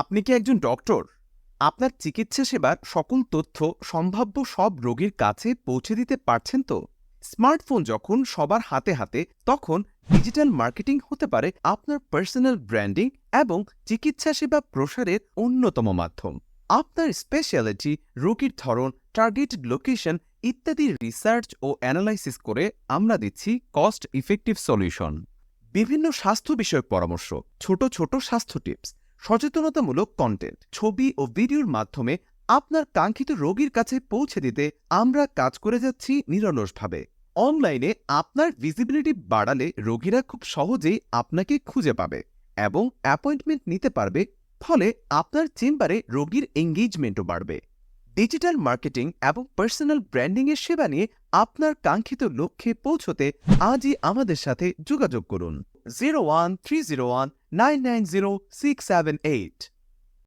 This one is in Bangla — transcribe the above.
আপনি কি একজন ডক্টর? আপনার চিকিৎসা সেবার সকল তথ্য সম্ভাব্য সব রোগীর কাছে পৌঁছে দিতে পারছেন তো? স্মার্টফোন যখন সবার হাতে হাতে, তখন ডিজিটাল মার্কেটিং হতে পারে আপনার পার্সোনাল ব্র্যান্ডিং এবং চিকিৎসা সেবা প্রসারের অন্যতম মাধ্যম। আপনার স্পেশালিটি, রোগীর ধরন টার্গেটেড লোকেশন ইত্যাদি রিসার্চ ও অ্যানালাইসিস করে আমরা দিচ্ছি কস্ট ইফেক্টিভ সলিউশন বিভিন্ন স্বাস্থ্য বিষয়ক পরামর্শ, ছোট ছোট স্বাস্থ্য টিপস সচেতনতামূলক কন্টেন্ট ছবি ও ভিডিওর মাধ্যমে আপনার কাঙ্ক্ষিত রোগীর কাছে পৌঁছে দিতে আমরা কাজ করে যাচ্ছি নিরলসভাবে। অনলাইনে আপনার ভিজিবিলিটি বাড়ালে রোগীরা খুব সহজেই আপনাকে খুঁজে পাবে এবং অ্যাপয়েন্টমেন্ট নিতে পারবে, ফলে আপনার চেম্বারে রোগীর এঙ্গেজমেন্টও বাড়বে। ডিজিটাল মার্কেটিং এবং পার্সোনাল ব্র্যান্ডিংয়ের সেবা নিয়ে আপনার কাঙ্ক্ষিত লক্ষ্যে পৌঁছতে আজই আমাদের সাথে যোগাযোগ করুন। 01